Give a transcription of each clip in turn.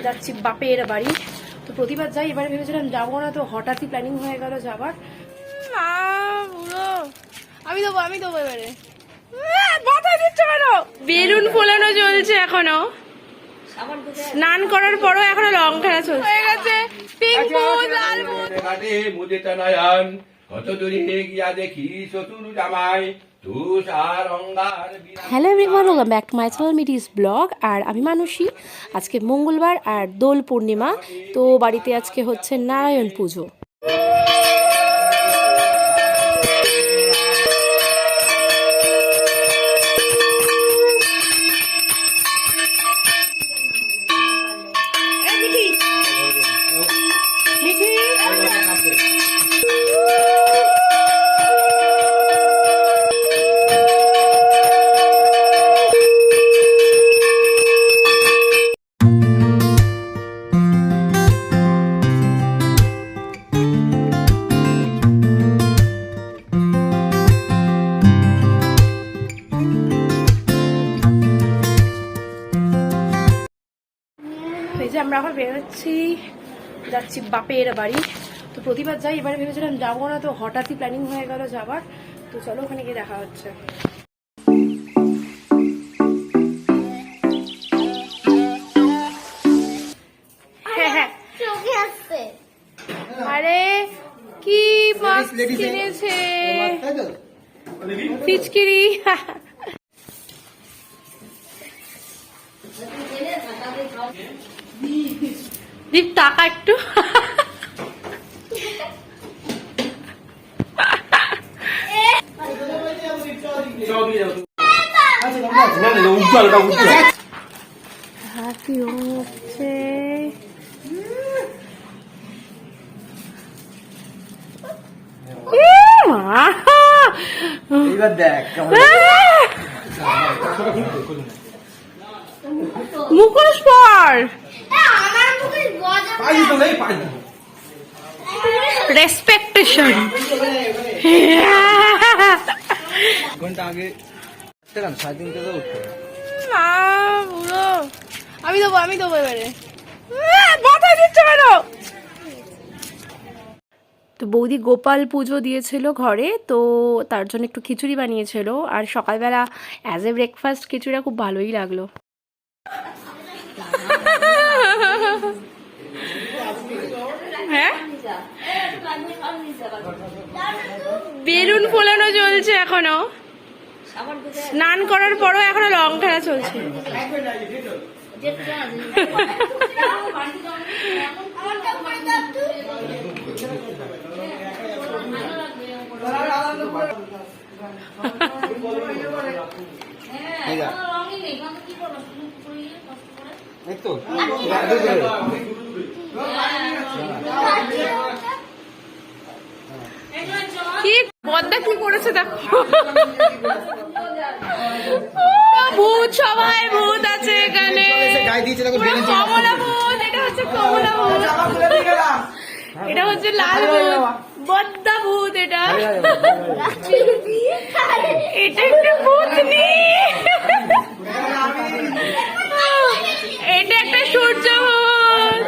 যাচ্ছি বাপের বাড়ি তো প্রতিবার যাই এবারে ভেবেছিলাম যাব না তো হঠাৎই প্ল্যানিং হয়ে গেল যাবার আমি দেবো আমি দেবো এবারে মাথা দিচ্ছে কেন বেলুন ফোলানো চলছে এখনও স্নান করার পরও এখনও রং খেলা চলছে হয়ে গেছে কত দূরে গিয়া দেখি চতুর জামাই hello everyone welcome back to my channel medias blog আর আমি মানসী। আজকে মঙ্গলবার আর দোল পূর্ণিমা, তো বাড়িতে আজকে হচ্ছে নারায়ণ পুজো। এখন বেরোচ্ছি যাচ্ছি বাপের বাড়ি। তো প্রতিবার যাই এবারে ভেবেছিলাম যাব না তো হঠাৎই প্ল্যানিং হয়ে গেল যাবার। তো চলো ওখানে গিয়ে দেখা হচ্ছে। হ্যাঁ হ্যাঁ। আরে কি মাছ কিনেছে? ফিচকিরি। দীপ টাকা একটু। হচ্ছে দেখ কেমন মুখোশ পর। রেসপেক্টেশন ঘণ্টা আগে সাড়ে তিনটে তো উঠতে বুড়ো। আমি দেবো আমি দেবো এবারে। মাথা দিচ্ছে কেন? তো বৌদি গোপাল পুজো দিয়েছিল ঘরে তো তার জন্য একটু খিচুড়ি বানিয়েছিল। আর সকালবেলা অ্যাজ এ ব্রেকফাস্ট খিচুড়িটা খুব ভালোই লাগল। হ্যাঁ? বেলুন ফোলানো চলছে এখনও। স্নান করার পরও এখনও রং খেলা চলছে। দাও একটু কি বদ্দা কি করেছে দেখো। ভূত সবাই ভূত আছে এখানে। কমলা ভূত এটা হচ্ছে কমলা ভূত। এটা হচ্ছে লাল ভূত বদ্দা ভূত এটা। এটা একটা ভূতনি এটা একটা সূর্য ভূত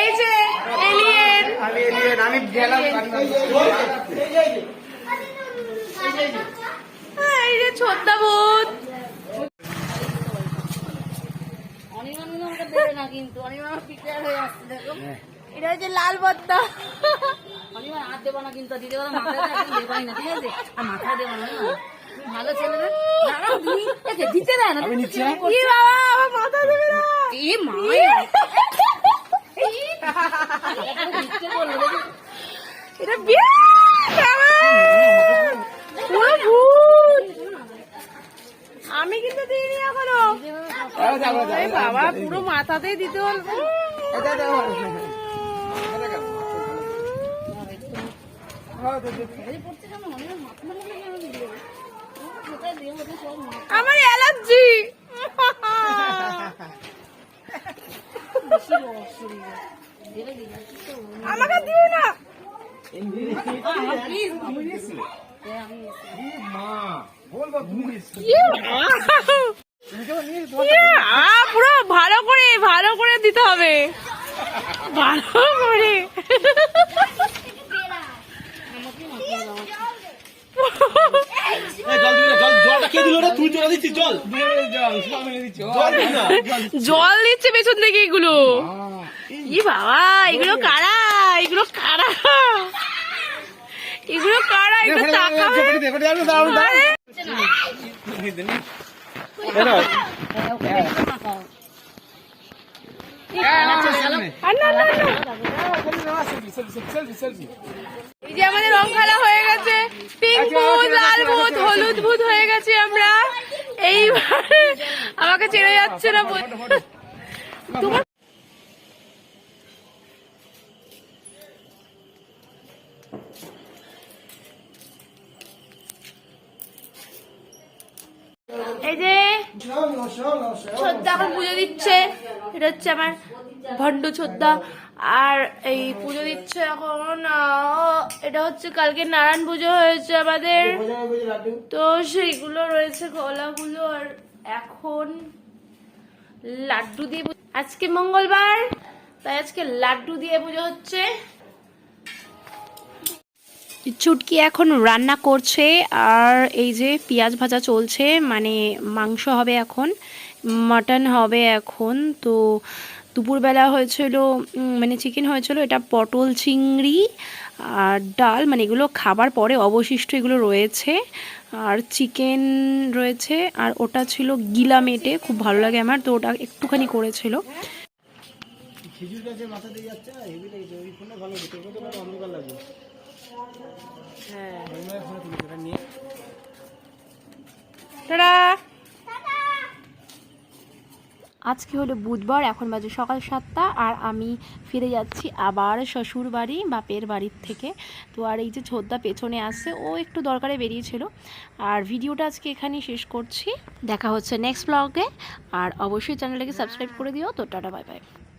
এই যে এলিয়েন আমি এলিয়েন আমি দেবে না কিন্তু অনির্বাণ পিকচার হয়ে আসছে দেখো এটা হচ্ছে লাল বদ্দা অনির্বাণ হাত দেবো না কিন্তু দিতে পারো দেয়, দেবাই না ঠিক আছে আর মাথায় দেবো না ভালো ছেলে দিতে দেয় না মাথা দেবে না এ মা এটা আমি কিন্তু দিইনি এখনও। বাবা পুরো মাথাতেই দিতে হল। আমার অ্যালার্জি। আমাকে দিও না। পুরো ভালো করে ভালো করে দিতে হবে ভালো করে জল। কে দিচ্ছে পেছন থেকে এগুলো ই বাবা এগুলো কারা? এগুলো কারা? এগুলো কারা। এই যে আমাদের রং খেলা হয়ে গেছে। পিঙ্ক ভূত লাল ভূত হলুদ ভূত হয়ে গেছে আমরা। এইবার আমাকে চেনে যাচ্ছে না। তোমার এই যে ছোদ্দা এখন পুজো দিচ্ছে। এটা হচ্ছে আমার আর এই পুজো দিচ্ছে এখন এটা হচ্ছে কালকে নারায়ণ পুজো হয়েছে আমাদের। তো সেইগুলো রয়েছে গলাগুলো আর এখন লাড্ডু দিয়ে আজকে মঙ্গলবার, তাই আজকে লাড্ডু দিয়ে পুজো হচ্ছে। চুটকি এখন রান্না করছে আর এই যে পেঁয়াজ ভাজা চলছে মানে মাংস হবে এখন, মাটন হবে এখন। তো দুপুরবেলা হয়েছিল মানে চিকেন হয়েছিল, এটা পটল চিংড়ি আর ডাল মানে এগুলো খাবার পরে অবশিষ্ট এগুলো রয়েছে। আর চিকেন রয়েছে, আর ওটা ছিল গিলা মেটে, খুব ভালো লাগে আমার, তো ওটা একটুখানি করেছিল। খেজুর গাছে মাথা দিয়ে যাচ্ছে হেভি লেগেছে, ওই ফোনটা ভালো অন্ধকার লাগবে হ্যাঁ। আজকে হলো বুধবার, এখন বাজে সকাল সাতটা, আর আমি ফিরে যাচ্ছি আবার শ্বশুর বাড়ি, বাপের বাড়ির থেকে। তো আর এই যে ছোদ্দা পেছনে আসছে ও একটু দরকারে বেরিয়েছিল। আর ভিডিওটা আজকে এখানেই শেষ করছি। দেখা হচ্ছে নেক্সট ব্লগে আর অবশ্যই চ্যানেলটাকে সাবস্ক্রাইব করে দিও। তো টাটা বাই বাই